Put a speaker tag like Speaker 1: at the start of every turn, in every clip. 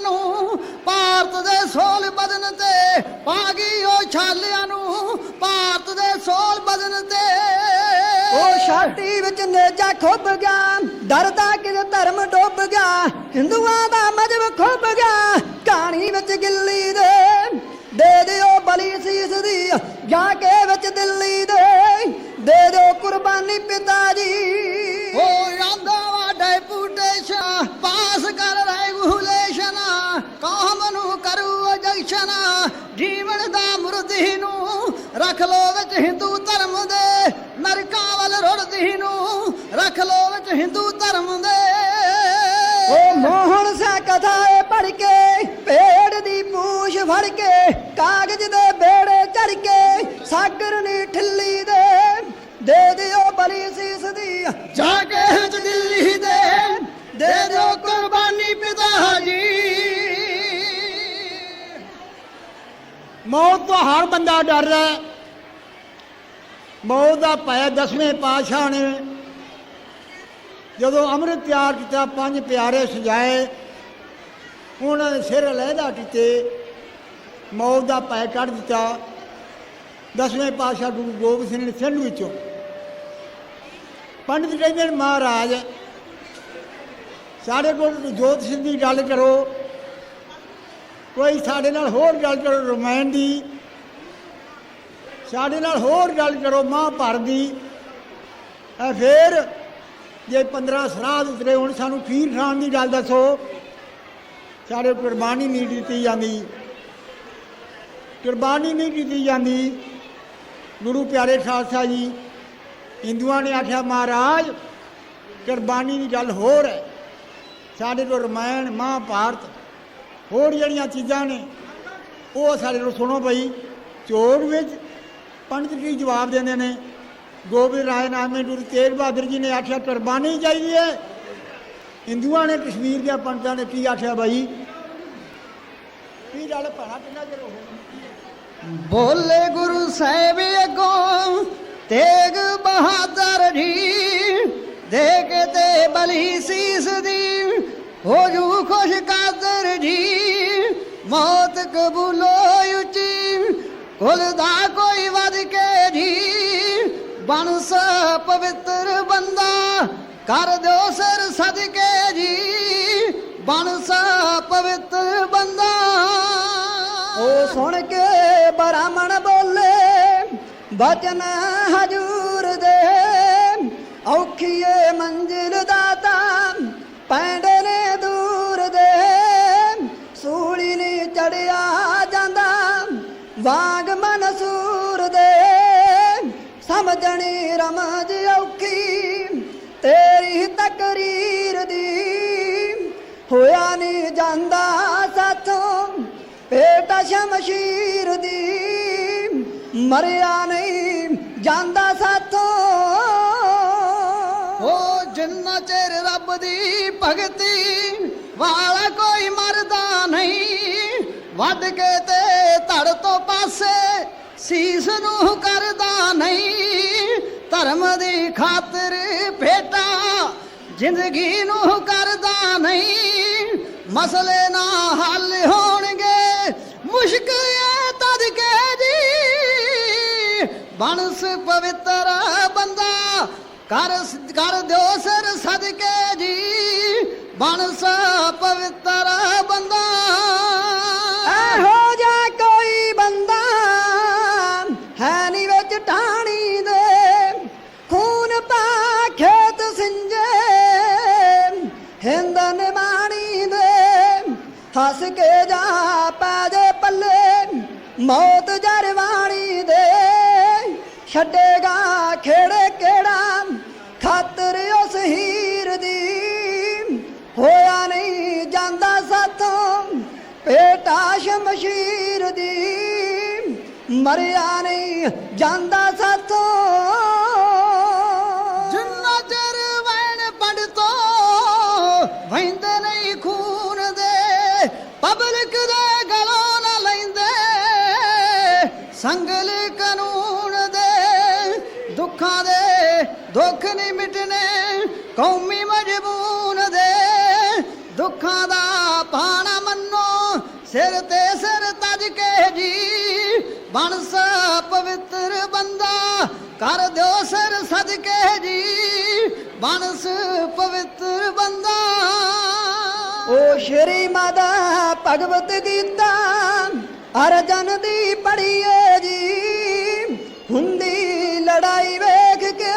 Speaker 1: ਛਾਲਿਆਂ ਨੂੰ ਭਾਰਤ ਦੇ ਸੋਲ ਬਦਨ ਤੇ ਪਾ ਗਈ ਉਹ ਛਾਲਿਆਂ ਨੂੰ ਭਾਰਤ ਦੇ ਸੋਲ ਬਦਨ ਤੇ।
Speaker 2: ਉਹ ਛਾਤੀ ਵਿੱਚ ਨੇਜਾ ਖੁੱਭ ਗਿਆ ਡਰਦਾ ਕਿ ਧਰਮ ਡੁੱਬ ਗਿਆ ਹਿੰਦੂਆਂ ਦਾ ਮਜਬ ਖੁੱਭ ਗਿਆ ਕਹਾਣੀ ਵਿੱਚ ਗਿੱਲੀ ਦੇ। ਦੇ ਦਿਓ ਬਲੀ ਸੀਸ ਦੀ ਜਾ ਕੇ ਵਿੱਚ ਦਿੱਲੀ ਦੇ। ਦੇ ਦਿਓ ਕੁਰਬਾਨੀ ਪਿਤਾ ਜੀ।
Speaker 1: ਹੋ ਦਾ ਮੁਰਦੀ ਨੂੰ ਰੱਖ ਲੋ ਵਿੱਚ ਹਿੰਦੂ ਧਰਮ ਦੇ ਨਰਕਾਂ ਵੱਲ ਰੁੜਦੀ ਨੂੰ ਰੱਖ ਲੋ ਵਿੱਚ ਹਿੰਦੂ ਧਰਮ ਦੇ।
Speaker 2: ਉਹ ਮੋਹਨ ਸਾ ਕਥਾ ਏ ਪੜ ਕੇ ਪੇੜ ਦੀ ਪੂਛ ਫੜ ਕੇ ਕਾਗਜ਼ ਦੇ ਬੇੜੇ ਚੜ ਕੇ ਸਾਗਰ ਨੀ ਠੱਲੀ ਦੇ ਦੇ ਦਿਓ ਬਲੀ ਸੀਸ ਦੀ।
Speaker 1: ਜਾ ਕੇ ਦਿੱਲੀ ਦੇ ਦੇ ਦਿਓ ਕੁਰਬਾਨੀ ਪਿਤਾ ਜੀ
Speaker 3: ਮੌਤ ਤੋਂ ਹਰ ਬੰਦਾ ਡਰਦਾ ਹੈ। ਮੌਤ ਦਾ ਭੈ ਦਸਵੇਂ ਪਾਤਸ਼ਾਹ ਨੇ ਜਦੋਂ ਅੰਮ੍ਰਿਤ ਤਿਆਰ ਕੀਤਾ, ਪੰਜ ਪਿਆਰੇ ਸਜਾਏ, ਉਹਨਾਂ ਦੇ ਸਿਰ ਲਹਿਦਾ ਕੀਤੇ, ਮੌਤ ਦਾ ਭੈ ਕੱਢ ਦਿੱਤਾ। ਦਸਵੇਂ ਪਾਤਸ਼ਾਹ ਗੁਰੂ ਗੋਬਿੰਦ ਸਿੰਘ ਨੇ ਸਿੰਘ ਵਿੱਚੋਂ। ਪੰਡਿਤ ਕਹਿੰਦੇ ਮਹਾਰਾਜ, ਸਾਡੇ ਕੋਲ ਜੋਤ ਸਿੰਘ ਦੀ ਗੱਲ ਕਰੋ। ਕੋਈ ਸਾਡੇ ਨਾਲ ਹੋਰ ਗੱਲ ਕਰੋ ਰਮਾਇਣ ਦੀ। ਸਾਡੇ ਨਾਲ ਹੋਰ ਗੱਲ ਕਰੋ ਮਹਾਭਾਰਤ ਦੀ। ਐ ਫੇਰ ਜੇ 15 ਸਰਾਧ ਉਤਰੇ ਹੁਣ, ਸਾਨੂੰ ਖੀਰ ਖਾਣ ਦੀ ਗੱਲ ਦੱਸੋ। ਸਾਡੇ ਕੁਰਬਾਨੀ ਨਹੀਂ ਦਿੱਤੀ ਜਾਂਦੀ। ਕੁਰਬਾਨੀ ਨਹੀਂ ਕੀਤੀ ਜਾਂਦੀ। ਗੁਰੂ ਪਿਆਰੇ ਖਾਲਸਾ ਜੀ, ਹਿੰਦੂਆਂ ਨੇ ਆਖਿਆ, ਮਹਾਰਾਜ, ਕੁਰਬਾਨੀ ਦੀ ਗੱਲ ਹੋਰ ਹੈ। ਸਾਡੇ ਕੋਲ ਰਮਾਇਣ, ਮਹਾਭਾਰਤ ਹੋਰ ਜਿਹੜੀਆਂ ਚੀਜ਼ਾਂ ਨੇ, ਉਹ ਸਾਡੇ ਨੂੰ ਸੁਣੋ ਬਈ, ਚੋਰ ਵਿੱਚ ਪੰਡਤ ਜੀ ਜਵਾਬ ਦਿੰਦੇ ਨੇ, ਗੋਬਿੰਦ ਰਾਏ ਨਾਮੇ ਗੁਰੂ ਤੇਗ ਬਹਾਦਰ ਜੀ ਨੇ ਆਖਿਆ ਕੁਰਬਾਨੀ ਚਾਹੀਦੀ ਹੈ ਹਿੰਦੂਆਂ ਨੇ ਕਸ਼ਮੀਰ ਦੇ ਪੰਡਤਾਂ ਨੇ ਕੀ ਆਖਿਆ ਬਾਈ? ਕੀ ਗੱਲ ਭਾਣਾ ਕਿੰਨਾ ਚਿਰ ਹੋ ਗਿਆ?
Speaker 1: ਬੋਲੇ ਗੁਰੂ ਸਾਹਿਬ ਅੱਗੋਂ ਤੇਗ ਬਹਾਦਰ ਜੀ, ਦੇ ਤੇ ਬਲੀ ਸੀਸ ਦੀ ਹੋ ਜੂ ਖੁਸ਼ ਕਾਦਰ ਜੀ, ਮੌਤ ਕਬੂਲੋ ਉੱਚੀ। ਕੁਲ ਦਾ ਕੋਈ ਵਧ ਕੇ ਜੀ, ਬਣ ਸਾ ਪਵਿੱਤਰ ਬੰਦਾ। ਕਰ ਦਿਓ ਸਰ ਸਦਕੇ ਜੀ, ਬਣ ਸਾ ਪਵਿੱਤਰ ਬੰਦਾ।
Speaker 2: ਉਹ ਸੁਣ ਕੇ ਬ੍ਰਾਹਮਣ ਬੋਲੇ, ਬਚਨ ਹਜੂਰ ਦੇ, ਔਖੀਏ ਮੰਜ਼ਿਲ ਦਾਤਾ। ਪੈਂਡੇ ਨੇ ਦੂਰ ਦੇ ਸੂਲੀ ਨਹੀਂ ਚੜਿਆ ਜਾਂਦਾ। ਵਾਗ ਮਨਸੂਰ ਦੇ ਸਮਝਣੀ ਰਮਜ ਔਖੀ। ਤੇਰੀ ਤਕਰੀਰ ਦੀ ਹੋਇਆ ਨਹੀਂ ਜਾਂਦਾ ਸਾਥੋਂ। ਪੇਟ ਸ਼ਮਸ਼ੀਰ ਦੀ ਮਰਿਆ ਨਹੀਂ ਜਾਂਦਾ ਸਾਥੋਂ।
Speaker 1: ਰੱਬ ਦੀ ਭਗਤੀ ਵਾਲਾ ਕੋਈ ਮਰਦਾ ਨਹੀਂ। ਵੱਢ ਕੇ ਤੇ ਧੜ ਤੋਂ ਪਾਸੇ ਸੀਸ ਨੂੰ ਕਰਦਾ ਨਹੀਂ। ਧਰਮ ਦੀ ਖਾਤਰ ਭੇਟਾ ਜ਼ਿੰਦਗੀ ਨੂੰ ਕਰਦਾ ਨਹੀਂ। ਮਸਲੇ ਨਾ ਹੱਲ ਹੋਣਗੇ ਮੁਸ਼ਕਿਲ ਹੈ ਤਦ ਕੇ ਜੀ ਬਣਸ ਪਵਿੱਤਰ ਬੰਦਾ ਕਰ ਕਰ ਦਿਓ ਸਿਰ ਸਦਕੇ ਜੀ। ਬਣਸ ਪਵਿੱਤਰ ਬੰਦਾ।
Speaker 2: ਹੋ ਜਾ ਕੋਈ ਬੰਦਾ ਹੈ ਨੀ ਵਿੱਚ ਟਾਣੀ ਦੇ। ਖੂਨ ਪਾ ਖੇਤ ਸਿੰਜੇ ਹਿੰਦਨ ਬਾਣੀ ਦੇ। ਹੱਸ ਕੇ ਜਾ ਪੈ ਜੇ ਪੱਲੇ, ਮੌਤ ਜਰਵਾਣੀ ਦੇ। ਛੱਡੇਗਾ ਖੇੜੇ ਕਿਹੜਾ ਮਰਿਆ ਨਹੀਂ ਜਾਂਦਾ ਸਾਥੋਂ।
Speaker 1: ਜਿੰਨਾ ਚਿਰ ਵੈਣ ਪੜ ਤੋਂ ਵਹਿੰਦੇ ਨਹੀਂ ਖੂਨ ਦੇ, ਪਬਲਿਕ ਦੇ ਗਲੋਂ ਨਾ ਲੈਂਦੇ। ਸੰਗਲ ਕਾਨੂੰਨ ਦੇ, ਦੁੱਖਾਂ ਦੇ ਦੁੱਖ ਨਹੀਂ ਮਿਟਨੇ ਕੌਮੀ ਮਜਬੂਨ ਦੇ। ਦੁੱਖਾਂ ਦਾ ਪਾਣਾ ਮੰਨੋ, ਸਿਰ ਤੇ ਸਿਰ ਜੀ ਬਨਸ ਪਵਿੱਤਰ ਬੰਦਾ, ਕਰ ਦਿਓ ਸਿਰ ਸਦਕੇ ਜੀ। ਬਣਸ ਪਵਿੱਤਰ ਬੰਦਾ।
Speaker 2: ਓ ਸ਼੍ਰੀ ਮਾਤਾ ਭਗਵਤ ਗੀਤਾ ਅਰਜਨ ਦੀ ਪੜੀਏ ਜੀ। ਹੁੰਦੀ ਲੜਾਈ ਵੇਖ ਕੇ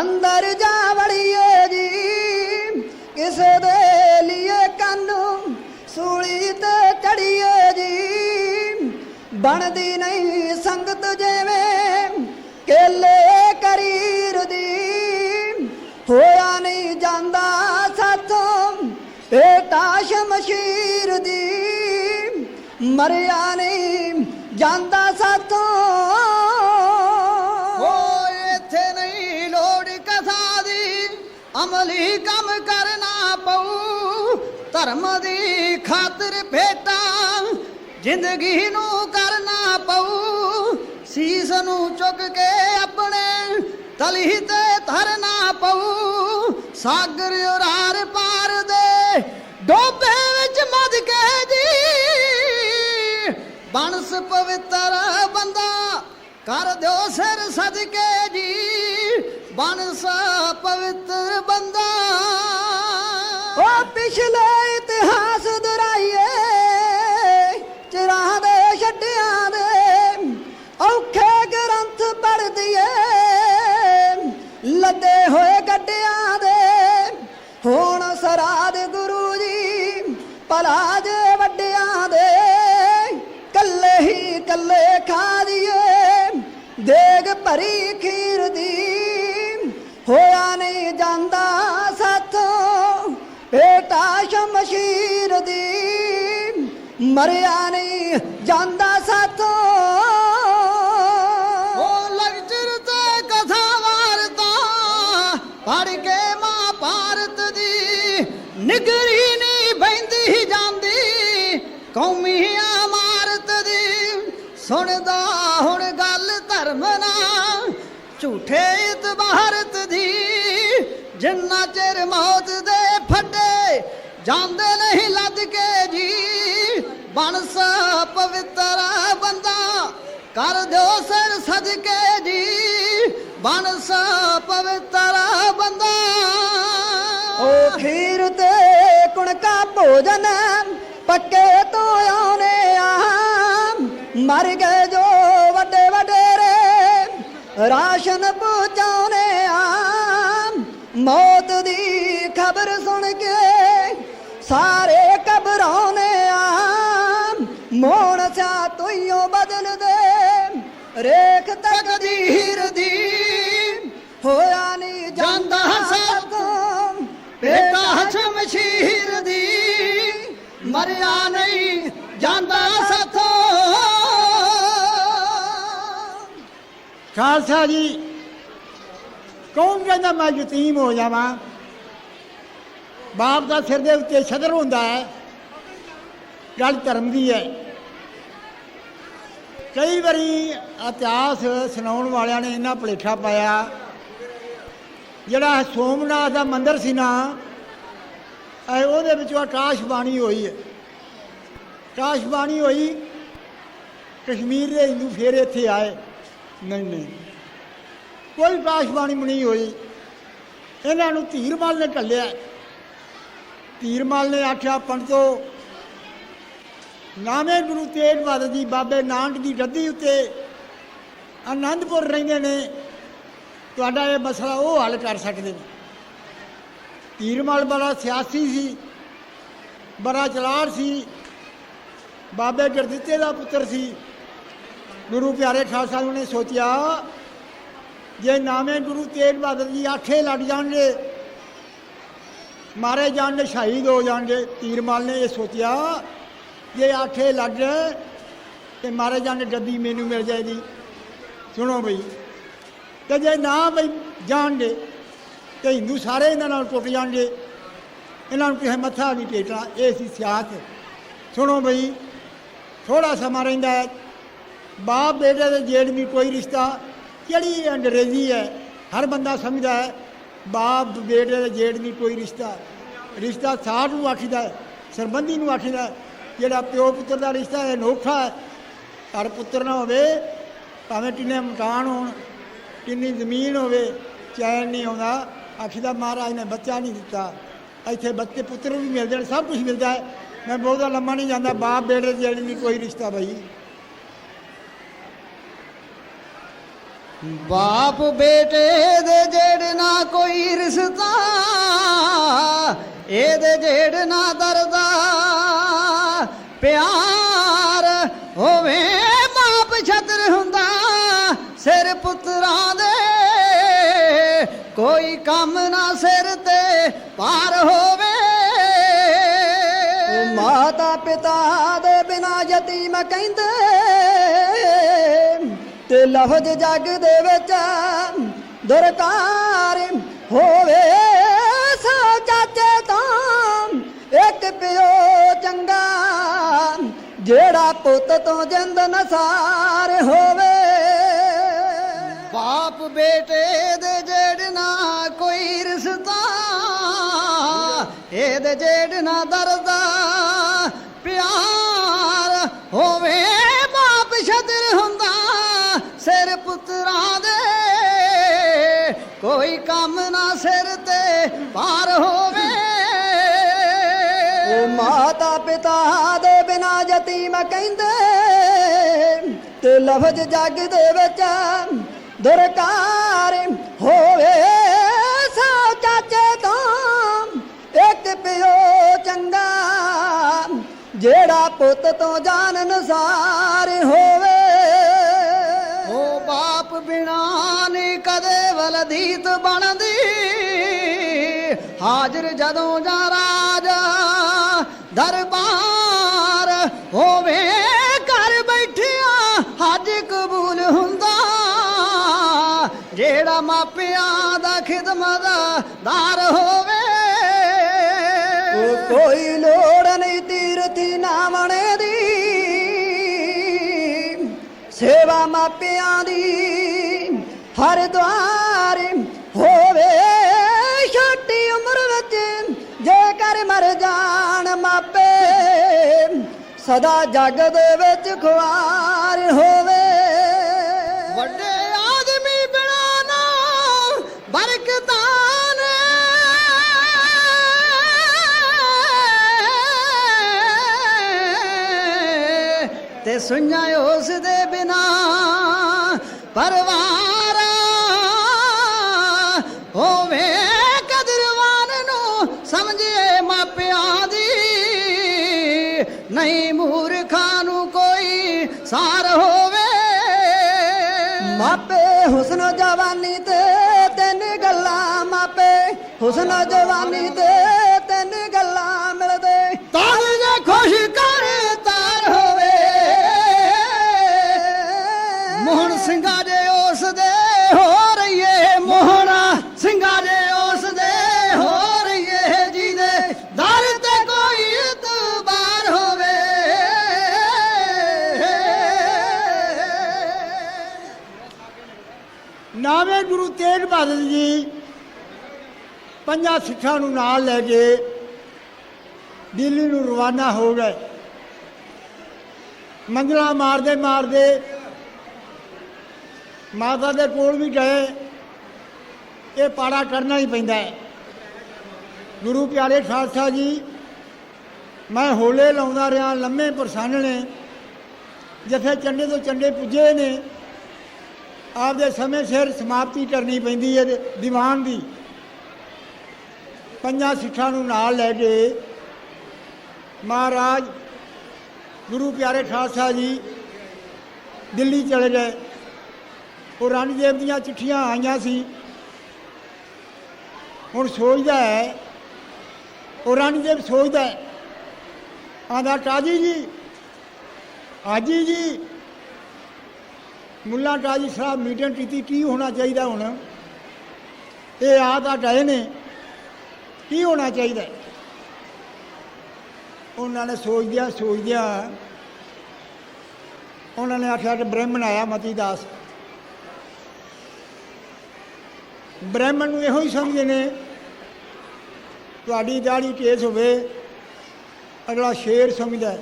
Speaker 2: ਅੰਦਰ ਜਾ ਵੜੀਏ। ਬਣਦੀ ਨਹੀਂ ਸੰਗਤ ਜਿਵੇਂ ਕੇਲੇ ਕਰੀਰ ਦੀ। ਹੋਇਆ ਨਹੀਂ ਜਾਂਦਾ ਸਾਥੋਂ ਏਟਾ ਸ਼ਮਸ਼ੀਰ ਦੀ। ਮਰਿਆ ਨਹੀਂ ਜਾਂਦਾ ਸਾਥੋਂ
Speaker 1: ਲੋੜ ਕਥਾ ਦੀ, ਅਮਲੀ ਕੰਮ ਕਰਨਾ ਪਊ। ਧਰਮ ਦੀ ਖਾਤਰ ਭੇਟਾ, ਜ਼ਿੰਦਗੀ ਨੂੰ ਕਰਨਾ ਸੀਸ ਨੂੰ ਚੁੱਕ ਕੇ ਆਪਣੇ ਤਲੀ ਤੇ ਧਰਨਾ ਪਊ ਸਾਗਰ ਉਰਾਰ ਪਾਰ ਦੇ ਡੋਬੇ ਵਿੱਚ ਮਦ ਕੇ ਜੀ। ਬਨਸ ਪਵਿੱਤਰ ਬੰਦਾ ਕਰ ਦਿਓ ਸਿਰ ਸਦਕੇ ਜੀ। ਬਨਸ ਪਵਿੱਤਰ ਬੰਦਾ।
Speaker 2: ਓ ਪਿਛਲੇ ਭਲਾ ਜੇ ਵੱਡਿਆਂ ਦੇ, ਕੱਲੇ ਹੀ ਕੱਲੇ ਖਾ ਦਈਏ ਦੇਗ ਭਰੀ ਖੀਰ ਦੀ, ਹੋਇਆ ਨਹੀਂ ਜਾਂਦਾ ਸਾਥੋਂ ਬੇਟਾ ਸ਼ਮਸ਼ੀਰ ਦੀ। ਮਰਿਆ ਨਹੀਂ ਜਾਂਦਾ ਸਾਥੋਂ।
Speaker 1: ਉਹ ਤੇ ਕਥਾ ਵਾਰਤਾ ਭਾਰਤ ਦੀ ਨਿਗਰੀ ਝੂਠੇ ਇਤਬਾਰਤ ਦੀ ਜਿੰਨਾ ਚਿਰ ਮੌਤ ਦੇ ਫੱਟੇ ਜਾਂਦੇ ਨਹੀਂ ਲੱਦ ਕੇ ਜੀ ਬਨਸ ਪਵਿੱਤਰ ਬੰਦਾ, ਕਰ ਦਿਓ ਸਿਰ ਸਦਕੇ ਜੀ ਬਨਸ ਪਵਿੱਤਰ ਬੰਦਾ।
Speaker 2: ਓ ਖੀਰ ਤੇ ਕੁਣਕਾ ਭੋਜਨ, ਪੱਕੇ ਤੋਂ ਆਉਨੇ ਆ ਮਰ ਗਏ ਜੋ ਰਾਸ਼ਨ ਪਹੁੰਚਾਉਨੇ ਆ ਮੌਤ ਦੀ ਖਬਰ ਸੁਣ ਕੇ ਸਾਰੇ ਘਬਰਾਉਨੇ ਆ ਮੋਣ ਸਿਆ ਤੋਈਓ ਬਦਲ ਦੇ। ਰੇਖ ਤਕਦੀਰ ਦੀ ਹੋਇਆ ਨਹੀਂ
Speaker 1: ਜਾਂਦਾ ਸਾਥੋਂ ਬੇਟਾ ਸ਼ਮਸ਼ੀਰ ਦੀ ਮਰਿਆ ਨਹੀਂ ਜਾਂਦਾ ਸਾਥੋਂ
Speaker 3: ਖਾਲਸਾ ਜੀ, ਕੌਣ ਕਹਿੰਦਾ ਮੈਂ ਯਤੀਮ ਹੋ ਜਾਵਾਂ? ਬਾਪ ਦਾ ਸਿਰ ਦੇ ਉੱਤੇ ਛਦਰ ਹੁੰਦਾ ਹੈ, ਗੱਲ ਧਰਮ ਦੀ ਹੈ। ਕਈ ਵਾਰੀ ਇਤਿਹਾਸ ਸੁਣਾਉਣ ਵਾਲਿਆਂ ਨੇ ਇੰਨਾ ਭੁਲੇਖਾ ਪਾਇਆ, ਜਿਹੜਾ ਸੋਮਨਾਥ ਦਾ ਮੰਦਿਰ ਸੀ ਨਾ, ਇਹ ਉਹਦੇ ਵਿੱਚੋਂ ਆਕਾਸ਼ ਬਾਣੀ ਹੋਈ ਹੈ। ਆਕਾਸ਼ ਬਾਣੀ ਹੋਈ, ਕਸ਼ਮੀਰ ਦੇ ਹਿੰਦੂ ਫੇਰ ਇੱਥੇ ਆਏ। ਨਹੀਂ ਨਹੀਂ। ਕੋਈ ਆਕਾਸ਼ਬਾਣੀ ਨਹੀਂ ਹੋਈ। ਇਹਨਾਂ ਨੂੰ ਧੀਰਮਾਲ ਨੇ ਕੱਲਿਆ ਧੀਰਮਾਲ ਨੇ ਆਖਿਆ, ਪੰਡਤੋ ਨਾਮੇ ਗੁਰੂ ਤੇਗ ਬਹਾਦਰ ਜੀ, ਬਾਬੇ ਨਾਨਕ ਦੀ ਗੱਦੀ ਉੱਤੇ ਆਨੰਦਪੁਰ ਰਹਿੰਦੇ ਨੇ। ਤੁਹਾਡਾ ਇਹ ਮਸਲਾ ਉਹ ਹੱਲ ਕਰ ਸਕਦੇ ਨੇ। ਧੀਰਮਲ ਬੜਾ ਸਿਆਸੀ ਸੀ, ਬੜਾ ਚਲਾਕ ਸੀ। ਬਾਬੇ ਗੁਰਦਿੱਤੇ ਦਾ ਪੁੱਤਰ ਸੀ। ਗੁਰੂ ਪਿਆਰੇ ਖਾਲਸਾ ਜੀ ਨੇ ਸੋਚਿਆ, ਜੇ ਨਾਮੇ ਗੁਰੂ ਤੇਗ ਬਹਾਦਰ ਜੀ ਆਠੇ ਲੱਗ ਜਾਣਗੇ, ਮਾਰੇ ਜਾਣਗੇ, ਸ਼ਹੀਦ ਹੋ ਜਾਣਗੇ ਤੀਰਮਾਲ ਨੇ ਇਹ ਸੋਚਿਆ, ਜੇ ਆਠੇ ਲੱਗ ਜਾਏ ਤੇ ਮਾਰੇ ਜਾਣਗੇ, ਗੱਦੀ ਮੈਨੂੰ ਮਿਲ ਜਾਏਗੀ। ਸੁਣੋ ਬਈ, ਤੇ ਜੇ ਨਾ ਬਈ ਜਾਣਗੇ, ਤੇ ਹਿੰਦੂ ਸਾਰੇ ਇਹਨਾਂ ਨਾਲ ਟੁੱਟ ਜਾਣਗੇ, ਇਹਨਾਂ ਨੂੰ ਕਿਸੇ ਮੱਥਾ ਨਹੀਂ ਟੇਕਣਾ, ਇਹ ਸੀ ਸਿਆਸਤ। ਸੁਣੋ ਬਈ ਥੋੜਾ ਸਮਾਂ ਰਹਿੰਦਾ ਹੈ। ਬਾਪ ਬੇਟੇ ਦੇ ਜੇੜ ਵੀ ਕੋਈ ਰਿਸ਼ਤਾ ਕਿਹੜੀ ਅੰਗਰੇਜ਼ੀ ਹੈ? ਹਰ ਬੰਦਾ ਸਮਝਦਾ ਹੈ, ਬਾਪ ਬੇਟੇ ਦੇ ਜੇੜ ਵੀ ਕੋਈ ਰਿਸ਼ਤਾ। ਰਿਸ਼ਤਾ ਸਾਧ ਨੂੰ ਆਖੀਦਾ ਸਰਬੰਧੀ ਨੂੰ ਆਖੀਦਾ ਜਿਹੜਾ ਪਿਓ ਪੁੱਤਰ ਦਾ ਰਿਸ਼ਤਾ ਹੈ ਅਨੋਖਾ ਹੈ। ਘਰ ਪੁੱਤਰ ਨਾ ਹੋਵੇ, ਭਾਵੇਂ ਕਿੰਨੇ ਮਕਾਨ ਹੋਣ, ਕਿੰਨੀ ਜ਼ਮੀਨ ਹੋਵੇ, ਚੈਨ ਨਹੀਂ ਆਉਂਦਾ। ਆਖੀਦਾ ਮਹਾਰਾਜ ਨੇ ਬੱਚਾ ਨਹੀਂ ਦਿੱਤਾ। ਇੱਥੇ ਬੱਚੇ ਪੁੱਤਰ ਵੀ ਮਿਲਦੇ ਨੇ, ਸਭ ਕੁਝ ਮਿਲਦਾ ਹੈ। ਮੈਂ ਬਹੁਤਾ ਲੰਮਾ ਨਹੀਂ ਜਾਂਦਾ, ਬਾਪ ਬੇਟੇ ਦੇ ਜਿਹੜੀ ਨਹੀਂ ਕੋਈ ਰਿਸ਼ਤਾ ਬਈ।
Speaker 1: ਬਾਪ ਬੇਟੇ ਦੇ ਜੇੜ ਨਾ ਕੋਈ ਰਿਸ਼ਤਾ, ਇਹਦੇ ਜੇੜ ਨਾ ਦਰਦਾ। ਪਿਆਰ ਹੋਵੇ ਬਾਪ ਛਤਰ ਹੁੰਦਾ, ਸਿਰ ਪੁੱਤਰਾਂ ਦੇ ਕੋਈ ਕੰਮ ਨਾ ਸਿਰ ਤੇ ਪਾਰ ਹੋਵੇ।
Speaker 2: ਮਾਤਾ ਪਿਤਾ ਦੇ ਬਿਨਾ ਯਤੀਮ ਕਹਿੰਦੇ ਤੇ ਲਫ਼ਜ਼ ਜੱਗ ਦੇ ਵਿੱਚ ਦਰਕਾਰ ਹੋਵੇ ਸੋ ਚਾਚੇ ਤੋਂ ਇੱਕ ਪਿਓ ਚੰਗਾ, ਜਿਹੜਾ ਪੁੱਤ ਤੋਂ ਜਿੰਦ ਨਸਾਰ ਹੋਵੇ।
Speaker 1: ਬਾਪ ਬੇਟੇ ਦੇ ਜੇੜ ਨਾ ਕੋਈ ਰਿਸ਼ਤਾ, ਇਹਦੇ ਜੇੜ ਨਾ ਦਰਦਾ, ਪਿਆਰ ਹੋਵੇ ਕੋਈ ਕੰਮ ਨਾ ਸਿਰ ਤੇ ਪਾਰ ਹੋਵੇ।
Speaker 2: ਉਹ ਮਾਤਾ ਪਿਤਾ ਦੇ ਬਿਨਾ ਯਤੀਮ ਕਹਿੰਦੇ, ਤੇ ਲਫ਼ਜ਼ ਜੱਗ ਦੇ ਵਿੱਚ ਦਰਕਾਰ ਹੋਵੇ। ਸੋ ਚਾਚੇ ਤੋਂ ਇੱਕ ਪਿਓ ਚੰਗਾ, ਜਿਹੜਾ ਪੁੱਤ ਤੋਂ ਜਾਨ ਨਸਾਰ ਹੋਵੇ।
Speaker 1: ਬਾਪ ਕਦੇ ਵਲਦੀਤ ਬਣਦੀ। ਹਾਜ਼ਰ ਜਦੋਂ ਜਾ ਰਾਜਾ ਦਰਬਾਰ ਹੋਵੇ, ਘਰ ਬੈਠਿਆ ਹੱਜ ਕਬੂਲ ਹੁੰਦਾ। ਜਿਹੜਾ ਮਾਪਿਆਂ ਦਾ ਖਿਦਮਤਦਾਰ ਹੋਵੇ,
Speaker 2: ਕੋਈ ਲੋੜ ਨਹੀਂ ਤੀਰਥੀ ਨਾਮਣੇ ਦੀ। ਸੇਵਾ ਮਾਪਿਆਂ ਦੀ ਹਰ ਦਵਾਰ ਹੋਵੇ, ਛੋਟੀ ਉਮਰ ਵਿੱਚ ਜੇਕਰ ਮਰ ਜਾਣ ਮਾਪੇ, ਸਦਾ ਜੱਗ ਦੇ ਵਿੱਚ ਖੁਆਰ ਹੋਵੇ।
Speaker 1: ਵੱਡੇ ਆਦਮੀ ਬਿਨਾ ਨਾ ਬਰਕਤਾਂ ਨੇ। ਤੇ ਸੁਣਿਆ ਉਸ ਦੇ ਬਿਨਾ ਪਰਵਾਰ ਹੋਵੇ ਕਦਰਵਾਨ ਨੂੰ ਸਮਝੇ ਮਾਪਿਆਂ ਦੀ। ਨਹੀਂ ਮੂਰਖਾਂ ਨੂੰ ਕੋਈ ਸਾਰ ਹੋਵੇ।
Speaker 2: ਮਾਪੇ ਹੁਸਨ ਜਵਾਨੀ ਤੇ ਤਿੰਨ ਗੱਲਾਂ, ਮਾਪੇ ਹੁਸਨ ਜਵਾਨੀ ਤੇ
Speaker 3: ਨਾਵੇਂ ਗੁਰੂ ਤੇਗ ਬਹਾਦਰ ਜੀ ਪੰਜਾਂ ਸਿੱਖਾਂ ਨੂੰ ਨਾਲ ਲੈ ਕੇ ਦਿੱਲੀ ਨੂੰ ਰਵਾਨਾ ਹੋ ਗਏ। ਮੰਜ਼ਲਾ ਮਾਰਦੇ ਮਾਰਦੇ ਮਾਤਾ ਦੇ ਕੋਲ ਵੀ ਗਏ। ਇਹ ਪਾੜਾ ਕਰਨਾ ਹੀ ਪੈਂਦਾ ਹੈ। ਗੁਰੂ ਪਿਆਰੇ ਖਾਲਸਾ ਜੀ, ਮੈਂ ਹੋਲੇ ਲਾਉਂਦਾ ਰਿਹਾ, ਲੰਮੇ ਪਰਸਾਨਣੇ ਜਿੱਥੇ ਚੰਡੇ ਤੋਂ ਚੰਡੇ ਪੁੱਜੇ ਨੇ ਆਪਦੇ ਸਮੇਂ ਸਿਰ ਸਮਾਪਤੀ ਕਰਨੀ ਪੈਂਦੀ ਹੈ ਦੀਵਾਨ ਦੀ। ਪੰਜਾਂ ਸਿੱਖਾਂ ਨੂੰ ਨਾਲ ਲੈ ਕੇ ਮਹਾਰਾਜ ਗੁਰੂ ਪਿਆਰੇ ਖਾਲਸਾ ਜੀ ਦਿੱਲੀ ਚਲੇ ਗਏ। ਉਹ ਰਾਣੀ ਦੀਆਂ ਚਿੱਠੀਆਂ ਆਈਆਂ ਸੀ। ਹੁਣ ਸੋਚਦਾ ਹੈ, ਉਹ ਰਾਣੀ ਸੋਚਦਾ ਹੈ ਆਂਦਾ ਕਾਜੀ ਜੀ ਆਜੀ ਜੀ ਮੁੱਲਾ ਕਾਜੀ ਸਾਹਿਬ ਮੀਟਿੰਗ ਕੀਤੀ, ਕੀ ਹੋਣਾ ਚਾਹੀਦਾ ਹੁਣ? ਇਹ ਆ ਤਾਂ ਗਏ ਨੇ। ਕੀ ਹੋਣਾ ਚਾਹੀਦਾ? ਉਹਨਾਂ ਨੇ ਸੋਚਦਿਆਂ ਸੋਚਦਿਆਂ ਉਹਨਾਂ ਨੇ ਆਖਿਆ ਕਿ ਬ੍ਰਾਹਮਣ ਆਇਆ ਮਤੀ ਦਾਸ ਬ੍ਰਾਹਮਣ ਨੂੰ ਇਹੋ ਹੀ ਸਮਝਦੇ ਨੇ, ਤੁਹਾਡੀ ਦਾੜੀ ਕੇਸ ਹੋਵੇ, ਅਗਲਾ ਸ਼ੇਰ ਸਮਝਦਾ।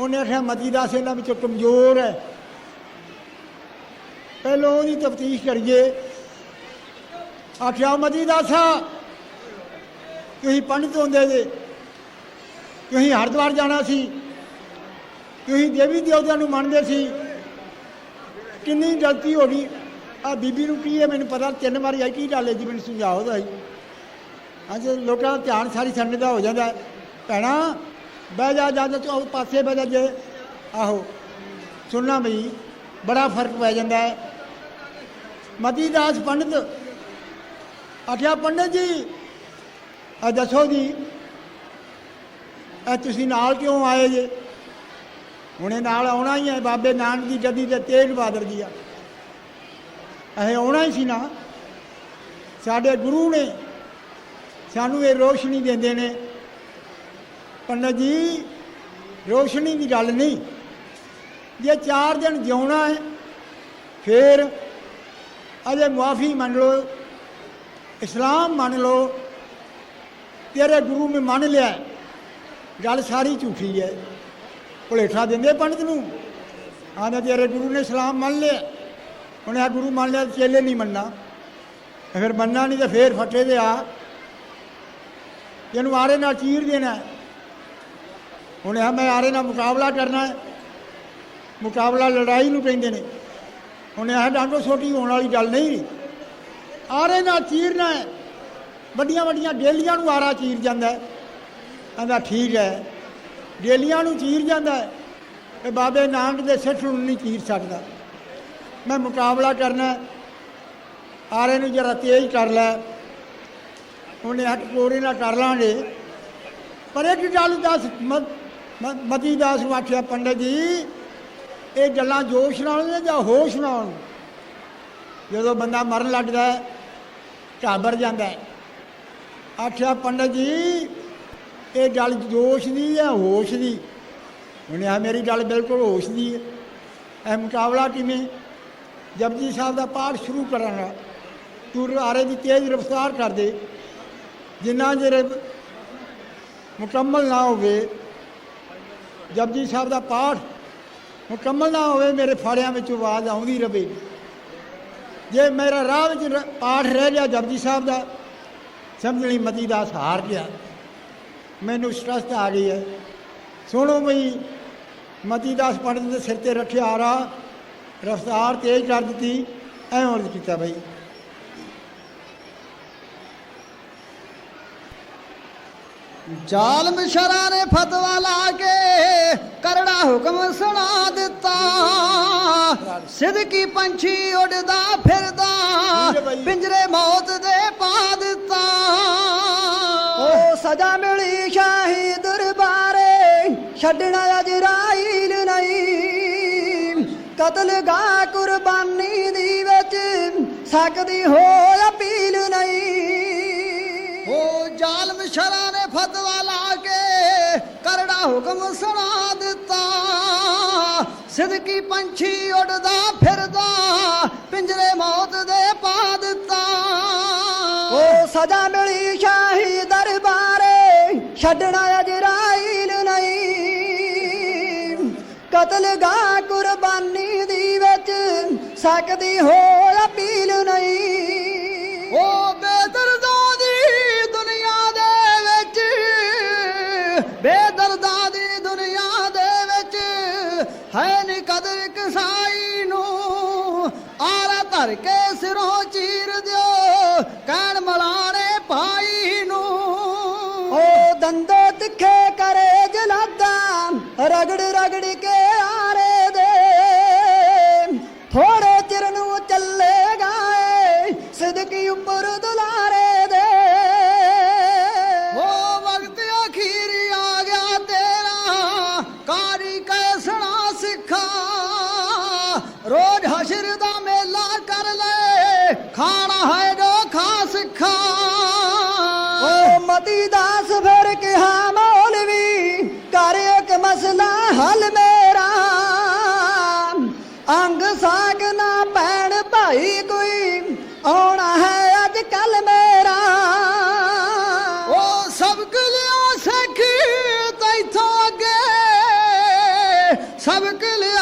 Speaker 3: ਉਹਨੇ ਆਖਿਆ ਮਤੀ ਦਾਸ ਇਹਨਾਂ ਵਿੱਚੋਂ ਕਮਜ਼ੋਰ ਹੈ। ਪਹਿਲਾਂ ਉਹਦੀ ਤਫਤੀਸ਼ ਕਰੀਏ। ਆਖਿਆ ਮਤੀ ਦਾਸਾ, ਤੁਸੀਂ ਪੰਡਤ ਹੁੰਦੇ ਜੇ। ਤੁਸੀਂ ਹਰਿਦੁਆਰ ਜਾਣਾ ਸੀ। ਤੁਸੀਂ ਦੇਵੀ ਦੇਵਤਿਆਂ ਨੂੰ ਮੰਨਦੇ ਸੀ। ਕਿੰਨੀ ਗਲਤੀ ਹੋ ਗਈ। ਆ ਬੀਬੀ ਨੂੰ ਕੀ ਹੈ? ਮੈਨੂੰ ਪਤਾ ਤਿੰਨ ਵਾਰੀ ਆਈ। ਕੀ ਡਾਲੇ ਜੀ? ਮੈਨੂੰ ਸਮਝਾਓ ਤਾਂ ਜੀ। ਅੱਜ ਲੋਕਾਂ ਦਾ ਧਿਆਨ ਸਾਰੀ ਸੰਡੇ ਦਾ ਹੋ ਜਾਂਦਾ। ਹੈ। ਭੈਣਾ, ਬਹਿ ਜਾ ਜਾ ਜਾ ਤੂੰ ਪਾਸੇ ਬਹਿ ਜਾ ਜੇ। ਆਹੋ, ਸੁਣਨਾ ਬਈ, ਬੜਾ ਫ਼ਰਕ ਪੈ ਜਾਂਦਾ। ਹੈ ਮਤੀ ਦਾਸ ਪੰਡਤ। ਆਖਿਆ, ਪੰਡਤ ਜੀ ਆ ਦੱਸੋ ਜੀ, ਇਹ ਤੁਸੀਂ ਨਾਲ ਕਿਉਂ ਆਏ ਜੇ? ਹੁਣੇ ਨਾਲ ਆਉਣਾ ਹੀ ਹੈ, ਬਾਬੇ ਨਾਨਕ ਦੀ ਗੱਦੀ ਤੇ ਤੇਗ ਬਹਾਦਰ ਜੀ ਆ। ਇਹ ਆਉਣਾ ਹੀ ਸੀ ਨਾ। ਸਾਡੇ ਗੁਰੂ ਨੇ ਸਾਨੂੰ ਇਹ ਰੋਸ਼ਨੀ ਦਿੰਦੇ ਨੇ। ਪੰਡਤ ਜੀ, ਰੋਸ਼ਨੀ ਦੀ ਗੱਲ ਨਹੀਂ। ਜੇ ਚਾਰ ਦਿਨ ਜਿਉਣਾ ਹੈ, ਫਿਰ ਅਜੇ ਮੁਆਫੀ ਮੰਨ ਲਓ ਇਸਲਾਮ ਮੰਨ ਲਓ ਤੇਰੇ ਗੁਰੂ ਨੇ ਮੰਨ ਲਿਆ ਹੈ। ਗੱਲ ਸਾਰੀ ਝੂਠੀ ਹੈ ਭੁਲੇਖਾ ਦਿੰਦੇ ਪੰਡਤ ਨੂੰ ਆਂਦੇ ਤੇਰੇ ਗੁਰੂ ਨੇ ਇਸਲਾਮ ਮੰਨ ਲਿਆ ਉਹਨੇ ਆ ਗੁਰੂ ਮੰਨ ਲਿਆ ਚੇਲੇ ਨਹੀਂ ਮੰਨਣਾ ਅਗਰ ਮੰਨਣਾ ਨਹੀਂ ਤਾਂ ਫੇਰ ਫੱਟੇ ਦੇ ਆ ਇਹਨੂੰ ਆਰੇ ਨਾਲ ਚੀਰ ਦੇਣਾ ਹੈ। ਉਹਨੇ ਆ ਮੈਂ ਆਰੇ ਨਾਲ ਮੁਕਾਬਲਾ ਕਰਨਾ ਹੈ ਮੁਕਾਬਲਾ ਲੜਾਈ ਨੂੰ ਕਹਿੰਦੇ ਨੇ ਉਹਨੇ ਇਹ ਡਾਂਡੋ ਛੋਟੀ ਹੋਣ ਵਾਲੀ ਗੱਲ ਨਹੀਂ। ਆਰੇ ਨਾਲ ਚੀਰਨਾ ਹੈ। ਵੱਡੀਆਂ ਵੱਡੀਆਂ ਡੇਲੀਆਂ ਨੂੰ ਆਰਾ ਚੀਰ ਜਾਂਦਾ ਹੈ। ਕਹਿੰਦਾ ਠੀਕ ਹੈ। ਡੇਲੀਆਂ ਨੂੰ ਚੀਰ ਜਾਂਦਾ ਹੈ। ਤੇ ਬਾਬੇ ਨਾਨਕ ਦੇ ਸਿੱਖ ਨੂੰ ਨਹੀਂ ਚੀਰ ਸਕਦਾ। ਮੈਂ ਮੁਕਾਬਲਾ ਕਰਨਾ ਆਰੇ ਨੂੰ ਜਰਾ ਤੇਜ਼ ਕਰ ਲੈ। ਉਹਨੇ ਹੱਟ ਕੋਰੇ ਨਾਲ ਕਰ ਲਾਂਗੇ। ਪਰ ਇੱਕ ਗੱਲ ਦੱਸ ਮ- ਮਤੀ ਦਾਸ ਨੂੰ ਆਖਿਆ, ਪੰਡਤ ਜੀ ਇਹ ਗੱਲਾਂ ਜੋਸ਼ ਨਾਲ ਨੇ ਜਾਂ ਹੋਸ਼ ਨਾਲ? ਜਦੋਂ ਬੰਦਾ ਮਰਨ ਲੱਗਦਾ ਹੈ ਘਾਬਰ ਜਾਂਦਾ ਆਖਿਆ, ਪੰਡਤ ਜੀ, ਇਹ ਗੱਲ ਜੋਸ਼ ਦੀ ਜਾਂ ਹੋਸ਼ ਦੀ? ਉਹਨੇ ਆ ਮੇਰੀ ਗੱਲ ਬਿਲਕੁਲ ਹੋਸ਼ ਦੀ ਹੈ। ਇਹ ਮੁਕਾਬਲਾ ਕਿਵੇਂ? ਜਪਜੀ ਸਾਹਿਬ ਦਾ ਪਾਠ ਸ਼ੁਰੂ ਕਰਾਂਗਾ। ਤੂੰ ਆਰੇ ਦੀ ਤੇਜ਼ ਰਫ਼ਤਾਰ ਕਰ ਦੇ। ਜਿੰਨਾ ਚਿਰ ਮੁਕੰਮਲ ਨਾ ਹੋਵੇ, ਜਪਜੀ ਸਾਹਿਬ ਦਾ ਪਾਠ ਮੁਕੰਮਲ ਨਾ ਹੋਵੇ, ਮੇਰੇ ਫਾੜਿਆਂ ਵਿੱਚ ਆਵਾਜ਼ ਆਉਂਦੀ ਰਵੇ। ਜੇ ਮੇਰਾ ਰਾਹ ਵਿੱਚ ਪਾਠ ਰਹਿ ਗਿਆ ਜਪਜੀ ਸਾਹਿਬ ਦਾ ਸਮਝ ਲਈ ਮਤੀ ਦਾਸ ਹਾਰ ਗਿਆ ਮੈਨੂੰ ਸਟ੍ਰੈਸ ਆ ਗਈ ਹੈ। ਸੁਣੋ ਬਈ, ਮਤੀ ਦਾਸ ਪੰਡਤ ਦੇ ਸਿਰ ਤੇ ਰੱਖਿਆ ਆਰਾ, ਰਫ਼ਤਾਰ ਤੇਜ਼ ਕਰ ਦਿੱਤੀ, ਐਂ ਅਰਜ਼ ਕੀਤਾ ਬਈ।
Speaker 1: ਜ਼ਾਲਮ ਸ਼ਰਾਂ ਨੇ ਫਤਵਾ ਲਾ ਕੇ ਕਰੜਾ ਹੁਕਮ ਸੁਣਾ ਦਿੱਤਾ। ਸਿੱਧਕੀ ਪੰਛੀ ਉੱਡਦਾ ਫਿਰਦਾ। ਪਿੰਜਰੇ ਮੌਤ ਦੇ ਪਾ ਦਿੱਤਾ।
Speaker 2: ਓ ਸਜ਼ਾ ਮਿਲੀ ਸ਼ਾਹੀ ਦਰਬਾਰੇ ਛੱਡਣਾ ਅਜਰਾਈਲ ਨਹੀਂ। ਕਤਲ ਗਾ ਕੁਰਬਾਨੀ ਦੀ ਵਿੱਚ ਸਕਦੀ ਹੋ ਅਪੀਲ ਨਹੀਂ।
Speaker 1: ਸ਼ਰਾ ਨੇ ਫਤਵਾ ਲਾ ਕੇ ਕਰੜਾ ਹੁਕਮ ਸੁਣਾ ਦਿੱਤਾ। ਸਿਦਕੀ ਪੰਛੀ ਉੱਡਦਾ ਫਿਰਦਾ, ਪਿੰਜਰੇ ਮੌਤ ਦੇ ਪਾ ਦਿੱਤਾ।
Speaker 2: ਓ ਸਜ਼ਾ ਮਿਲੀ ਸ਼ਾਹੀ ਦਰਬਾਰੇ, ਛੱਡਣਾ ਅਜਰਾਈਲ ਨਹੀਂ। ਕਤਲ ਗਾ ਕੁਰਬਾਨੀ ਦੀ ਵਿੱਚ, ਸਕਦੀ ਹੋ ਅਪੀਲ ਨਹੀਂ।
Speaker 1: ਕੇ ਸਿਰੋਂ ਚੀਰ ਦਿਓ, ਕਹਿਣ ਮਲਾਣੇ ਭਾਈ ਨੂੰ।
Speaker 2: ਓ ਦੰਦੋ ਤਿੱਖੇ ਕਰੇ ਜਲਾਦਾ, ਰਗੜ ਰਗੜ ਕੇ ਆਰੇ ਦੇ। ਥੋੜੇ ਚਿਰ ਨੂੰ ਚੱਲੇਗਾ ਏ ਸਿਦਕੀ ਉੱਪਰ
Speaker 1: ਦੁਲਾ ਖਾਣਾ ਹੈ ਜੋ ਖਾ ਸਿੱਖਾ।
Speaker 2: ਓ ਮਤੀ ਦਾਸ ਫਿਰ ਕਿਹਾ ਮੌਲਵੀ ਕਰ ਇੱਕ ਮਸਲਾ ਹੱਲ ਮੇਰਾ। ਅੰਗ ਸਾਗ ਨਾ ਪੈਣ ਭਾਈ ਕੋਈ ਆਉਣਾ ਹੈ ਅੱਜ ਕੱਲ ਮੇਰਾ।
Speaker 1: ਉਹ ਸਬਕ ਲਿਆ ਸਿੱਖ ਤੈਥੋਂ ਅੱਗੇ ਸਬਕ ਲਿਆ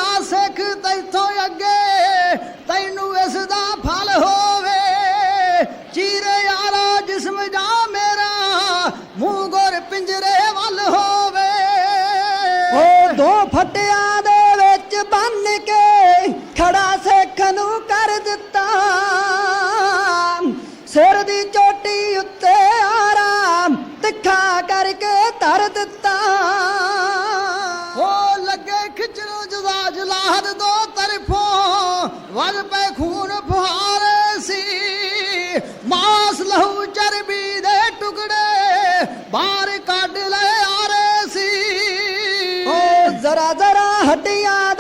Speaker 2: ਫਟਿਆਂ ਦੇ ਵਿੱਚ ਬੰਨ ਕੇ ਖੜਾ ਸਿੱਖ ਨੂੰ ਕਰ ਦਿੱਤਾ। ਸਿਰ ਦੀ ਚੋਟੀ ਉੱਤੇ ਆਰਾਮ ਤਿੱਖਾ ਕਰਕੇ ਧਰ ਦਿੱਤਾ।
Speaker 1: ਉਹ ਲੱਗੇ ਖਿੱਚਣ ਜਦਾ ਜਲਾਹਦ ਦੋ ਤਰਫੋਂ, ਵੱਜ ਪਏ ਖੂਨ ਫੁਹਾਰੇ ਸੀ। ਮਾਸ ਲਹੂ ਚਰਬੀ ਦੇ ਟੁਕੜੇ ਬਾਹਰ ਕੱਢ ਲੈ
Speaker 2: ਜ਼ਰਾ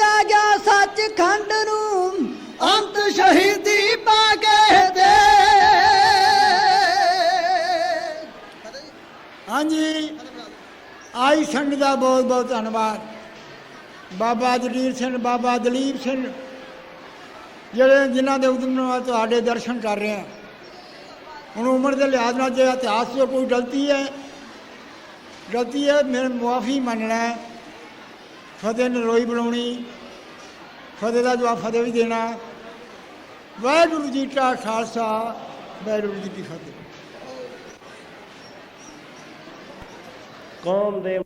Speaker 2: ਮੋਹਨ ਗਿਆ ਸੱਚ ਨੂੰ
Speaker 1: ਅੰਤ ਸ਼ਹੀਦੀ ਪਾ ਕੇ ਦੇ।
Speaker 3: ਹਾਂਜੀ, ਆਈ ਸੰਗ ਦਾ ਬਹੁਤ ਬਹੁਤ ਧੰਨਵਾਦ। ਬਾਬਾ ਜਗੀਰ ਸਿੰਘ, ਬਾਬਾ ਦਲੀਪ ਸਿੰਘ, ਜਿਹੜੇ ਜਿਨ੍ਹਾਂ ਦੇ ਉਦਮ ਨਾਲ ਤੁਹਾਡੇ ਦਰਸ਼ਨ ਕਰ ਰਹੇ ਹਾਂ। ਹੁਣ ਉਮਰ ਦੇ ਲਿਹਾਜ਼ ਨਾਲ ਜੇ ਇਤਿਹਾਸ 'ਚ ਕੋਈ ਗਲਤੀ ਹੈ ਗਲਤੀ ਹੈ ਮੇਰੇ ਮੁਆਫੀ ਮੰਨਣਾ ਹੈ। ਫਤਿਹ ਨਰੋਈ ਬਣਾਉਣੀ ਫਤਿਹ ਦਾ ਜਵਾਬ ਫਤਿਹ ਵੀ ਦੇਣਾ। ਵਾਹਿਗੁਰੂ ਜੀ ਕਾ ਖਾਲਸਾ, ਵਾਹਿਗੁਰੂ ਜੀ ਕੀ ਫਤਿਹ।
Speaker 4: ਕੌਮ ਦੇ